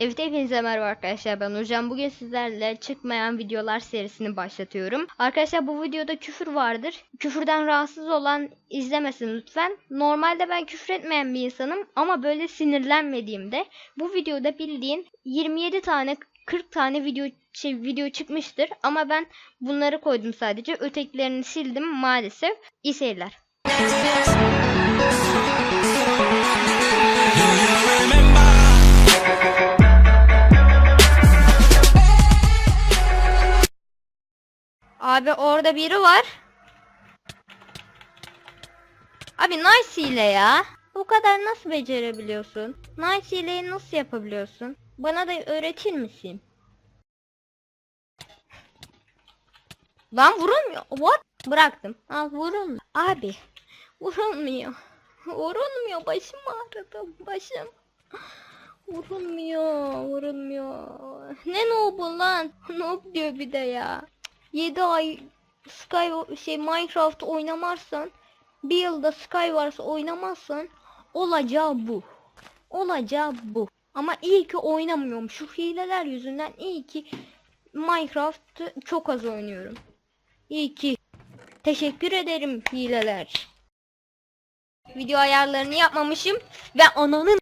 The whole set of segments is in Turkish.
Evet hepinize merhaba arkadaşlar ben Nurcan. Bugün sizlerle çıkmayan videolar serisini başlatıyorum. Arkadaşlar bu videoda küfür vardır. Küfürden rahatsız olan izlemesin lütfen. Normalde ben küfür etmeyen bir insanım ama böyle sinirlenmediğimde bu videoda bildiğin 27 tane 40 tane video şey, video çıkmıştır ama ben bunları koydum sadece. Ötekilerini sildim maalesef. İyi seyirler. Abi orada biri var. Abi nice hile ya. Bu kadar nasıl becerebiliyorsun? Nice hileyi nasıl yapabiliyorsun? Bana da öğretir misin? Lan vurulmuyor. What? Bıraktım. Al vurulmuyor. Abi vurulmuyor. Vurulmuyor. Başım ağrıdı. Başım. Vurulmuyor. Vurulmuyor. Ne noobu lan? Noob diyor bir de ya. 7 ay Sky şey Minecraft oynamazsan bir yılda Skywars oynamazsan olacağı bu. Olacağı bu. Ama iyi ki oynamıyorum. Şu hileler yüzünden iyi ki Minecraft'ı çok az oynuyorum. İyi ki. Teşekkür ederim hileler. Video ayarlarını yapmamışım ve ananın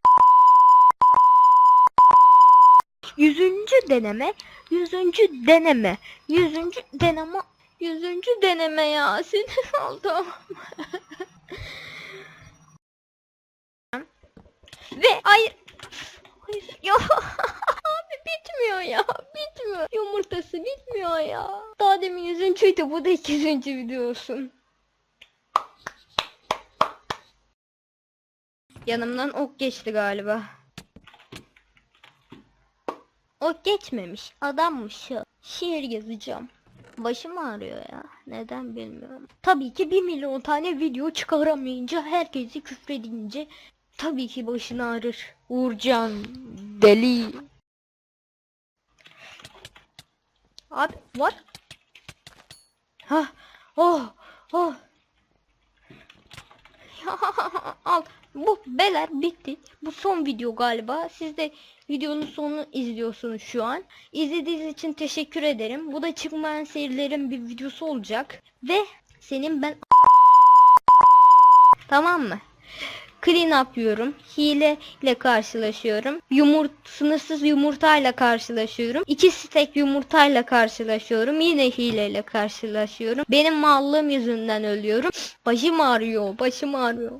Yüzüncü deneme, yüzüncü deneme, yüzüncü deneme, yüzüncü deneme ya sinir oldum. Ve hayır, hayır ya abi bitmiyor ya, bitmiyor. Yumurtası bitmiyor ya. Daha demin yüzüncüydü bu da ikinci video olsun. Yanımdan ok geçti galiba. O geçmemiş. Adammış ya. Şiir yazacağım. Başım ağrıyor ya. Neden bilmiyorum. Tabii ki bir milyon tane video çıkaramayınca herkesi küfredince tabii ki başın ağrır. Uğurcan deli. Abi var. Ha. Oh. Oh. Al. Bu beler bitti. Bu son video galiba. Siz de videonun sonunu izliyorsunuz şu an. İzlediğiniz için teşekkür ederim. Bu da çıkmayan serilerin bir videosu olacak. Ve senin ben Tamam mı? Clean yapıyorum. Hile ile karşılaşıyorum. Yumurt sınırsız yumurtayla karşılaşıyorum. İki stek yumurtayla karşılaşıyorum. Yine hileyle karşılaşıyorum. Benim mallığım yüzünden ölüyorum. Başım ağrıyor. Başım ağrıyor.